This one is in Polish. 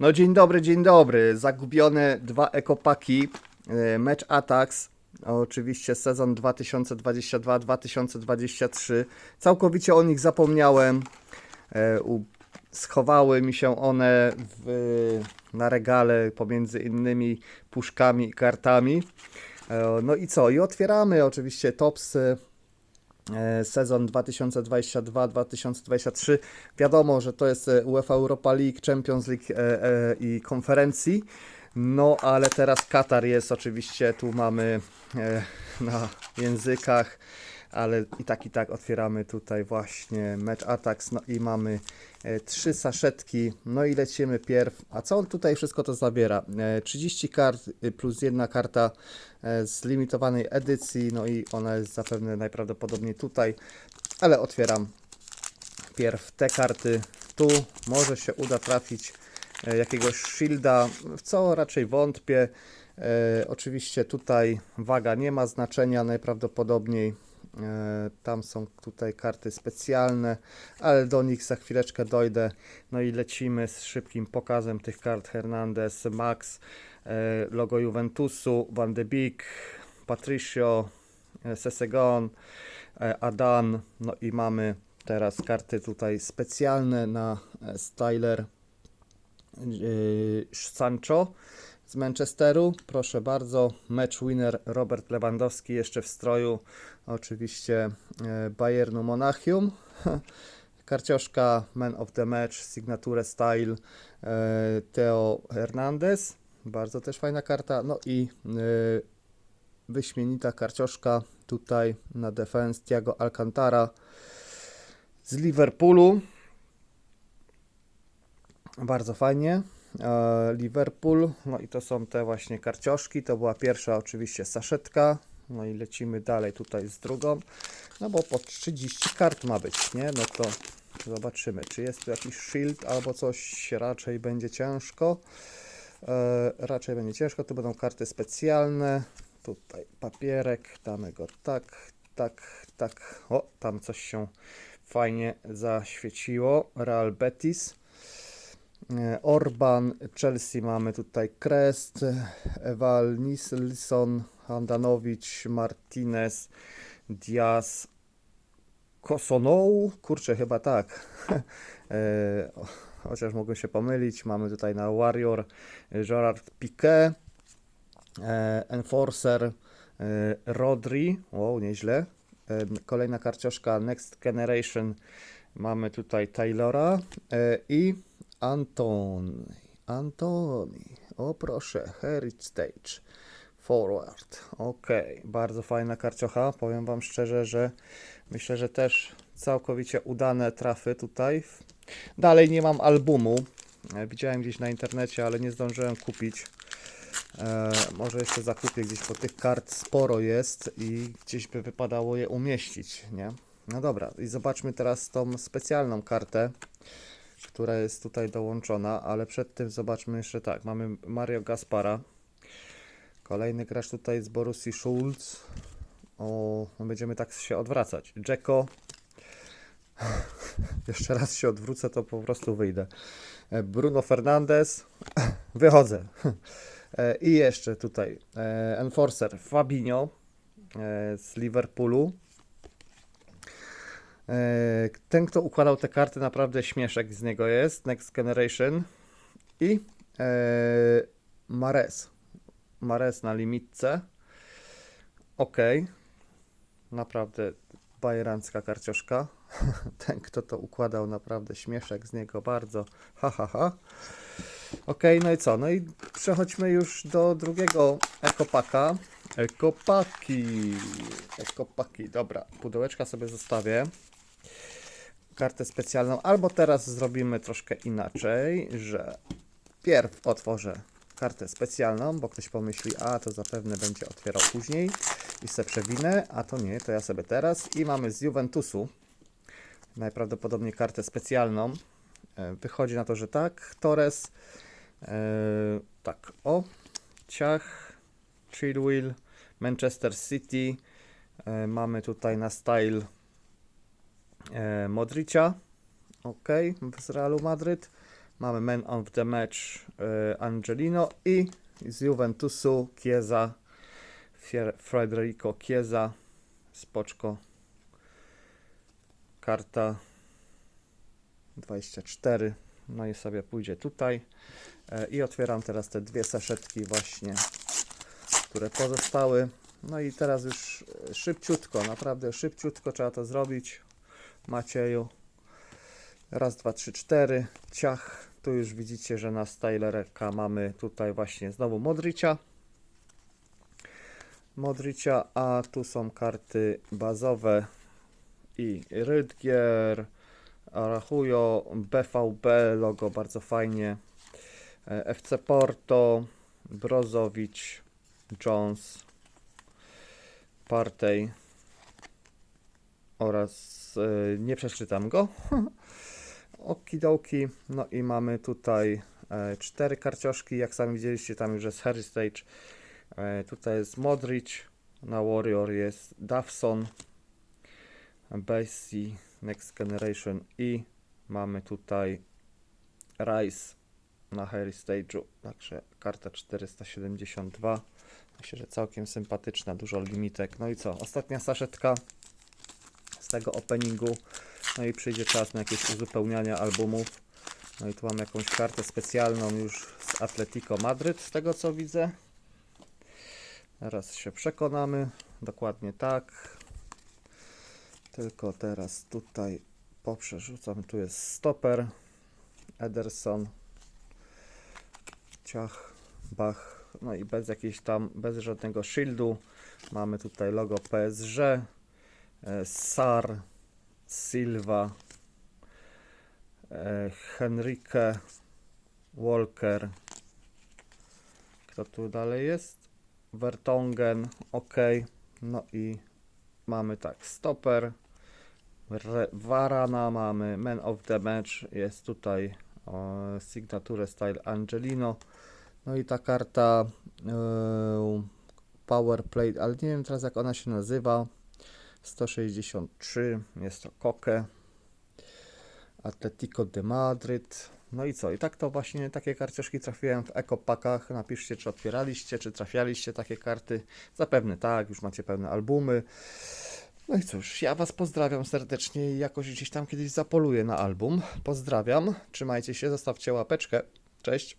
No dzień dobry, dzień dobry. Zagubione dwa ekopaki. e, Match Attacks. Oczywiście sezon 2022-2023. Całkowicie o nich zapomniałem. E, Schowały mi się one w, na regale pomiędzy innymi puszkami i kartami. E, No i co? I otwieramy oczywiście tops e, sezon 2022-2023. Wiadomo, że to jest e, UEFA Europa League, Champions League e, e, i konferencji. No, ale teraz Katar jest oczywiście, tu mamy e, na językach, ale i tak i tak otwieramy tutaj właśnie Match Attacks, no i mamy e, trzy saszetki, no i lecimy pierw. A co on tutaj wszystko to zawiera? E, 30 kart y, plus jedna karta e, z limitowanej edycji, no i ona jest zapewne najprawdopodobniej tutaj, ale otwieram pierw te karty. Tu może się uda trafić e, jakiegoś shielda, w co raczej wątpię. E, oczywiście tutaj waga nie ma znaczenia najprawdopodobniej. E, tam są tutaj karty specjalne, ale do nich za chwileczkę dojdę. No i lecimy z szybkim pokazem tych kart Hernandez, Max, e, logo Juventusu, Van de Beek, Patricio, e, Sesegon, Adan, no i mamy teraz karty tutaj specjalne na Styler Sancho z Manchesteru. Proszę bardzo, match winner Robert Lewandowski jeszcze w stroju oczywiście e, Bayernu Monachium. Karcioszka Man of the Match, Signature Style e, Theo Hernandez. Bardzo też fajna karta. No i e, wyśmienita karcioszka tutaj na defense Thiago Alcantara z Liverpoolu. Bardzo fajnie. E, Liverpool, no i to są te właśnie karcioszki. To była pierwsza oczywiście saszetka. No i lecimy dalej tutaj z drugą. No bo po 30 kart ma być, nie? No to zobaczymy, czy jest tu jakiś shield albo coś. Raczej będzie ciężko. E, raczej będzie ciężko. Tu będą karty specjalne. Tutaj papierek, damy go tak, tak, tak. O, tam coś się fajnie zaświeciło. Real Betis. E, Orban, Chelsea mamy tutaj Crest, Eval Nielson, Handanowicz, Martinez, Diaz, Kosonou, kurczę chyba tak. E, Chociaż mogę się pomylić, mamy tutaj na Warrior Gerard Piqué, e, Enforcer, e, Rodri, wow, nieźle. E, Kolejna karcioszka Next Generation, mamy tutaj Taylora e, i Antoni. Antoni. O proszę, Heritage. Forward. Ok, bardzo fajna karciocha. Powiem Wam szczerze, że myślę, że też całkowicie udane trafy tutaj. Dalej nie mam albumu. E, Widziałem gdzieś na internecie, ale nie zdążyłem kupić. E, może jeszcze zakupię gdzieś, bo tych kart sporo jest i gdzieś by wypadało je umieścić, nie? No dobra, i zobaczmy teraz tą specjalną kartę która jest tutaj dołączona, ale przed tym zobaczmy jeszcze tak, mamy Mario Gaspara. Kolejny gracz tutaj z Borussii Schulz. O, no będziemy tak się odwracać. Dzeko. Jeszcze raz się odwrócę, to po prostu wyjdę. E, Bruno Fernandes. Wychodzę. E, I jeszcze tutaj e, Enforcer Fabinho z Liverpoolu. E, Ten, kto układał te karty, naprawdę śmieszek z niego jest. Next Generation. I e, Mares. Mares na limitce. Ok. Naprawdę bajerancka karcioszka. Ten, kto to układał, naprawdę śmieszek z niego bardzo. Ha, ha, ha. Ok, no i co? No i przechodźmy już do drugiego ekopaka. Ekopaki. Ekopaki. Dobra, pudełeczka sobie zostawię kartę specjalną, albo teraz zrobimy troszkę inaczej, że pierw otworzę kartę specjalną, bo ktoś pomyśli, a to zapewne będzie otwierał później i se przewinę, a to nie, to ja sobie teraz. I mamy z Juventusu najprawdopodobniej kartę specjalną. E, Wychodzi na to, że tak, Torres, e, tak, o, Ciach, Chilwell, Manchester City, e, mamy tutaj na style Modricia, ok, z Realu Madryt. Mamy Man of the Match e, Angelino i z Juventusu Chiesa, Federico Chiesa, spoczko, karta 24, no i sobie pójdzie tutaj E, i otwieram teraz te dwie saszetki właśnie, które pozostały. No i teraz już e, szybciutko, naprawdę szybciutko trzeba to zrobić. Macieju. Raz, dwa, trzy, cztery. Ciach. Tu już widzicie, że na Stylerka mamy tutaj właśnie znowu Modricia. Modricia, a tu są karty bazowe i Rydgier, Arachujo, BVB, logo bardzo fajnie. E, FC Porto, Brozowicz, Jones, Partey oraz e, nie przeczytam go. Okidoki. No i mamy tutaj e, cztery karcioszki. Jak sami widzieliście, tam już jest Heritage. E, tutaj jest Modric. Na Warrior jest Dawson. Basie, Next Generation i mamy tutaj Rice na Heritage'u. Także karta 472. Myślę, że całkiem sympatyczna, dużo limitek. No i co? Ostatnia saszetka tego openingu. No i przyjdzie czas na jakieś uzupełniania albumów. No i tu mam jakąś kartę specjalną już z Atletico Madryt, z tego co widzę. Teraz się przekonamy. Dokładnie tak. Tylko teraz tutaj poprzerzucam. Tu jest stoper. Ederson. Ciach, bach. No i bez jakiejś tam, bez żadnego shieldu. Mamy tutaj logo PSG. E, Sar. Silva. e, Henrique. Walker. Kto tu dalej jest? Vertongen. Ok. No i mamy tak, stoper. Re- Varana mamy, Man of the Match, jest tutaj o, Style Angelino. No i ta karta e, Power Plate, ale nie wiem teraz jak ona się nazywa. 163, jest to Koke. Atletico de Madryt. No i co? I tak to właśnie takie karciuszki trafiłem w ekopakach. Napiszcie, czy otwieraliście, czy trafialiście takie karty. Zapewne tak, już macie pełne albumy. No i cóż, ja Was pozdrawiam serdecznie i jakoś gdzieś tam kiedyś zapoluję na album. Pozdrawiam, trzymajcie się, zostawcie łapeczkę. Cześć.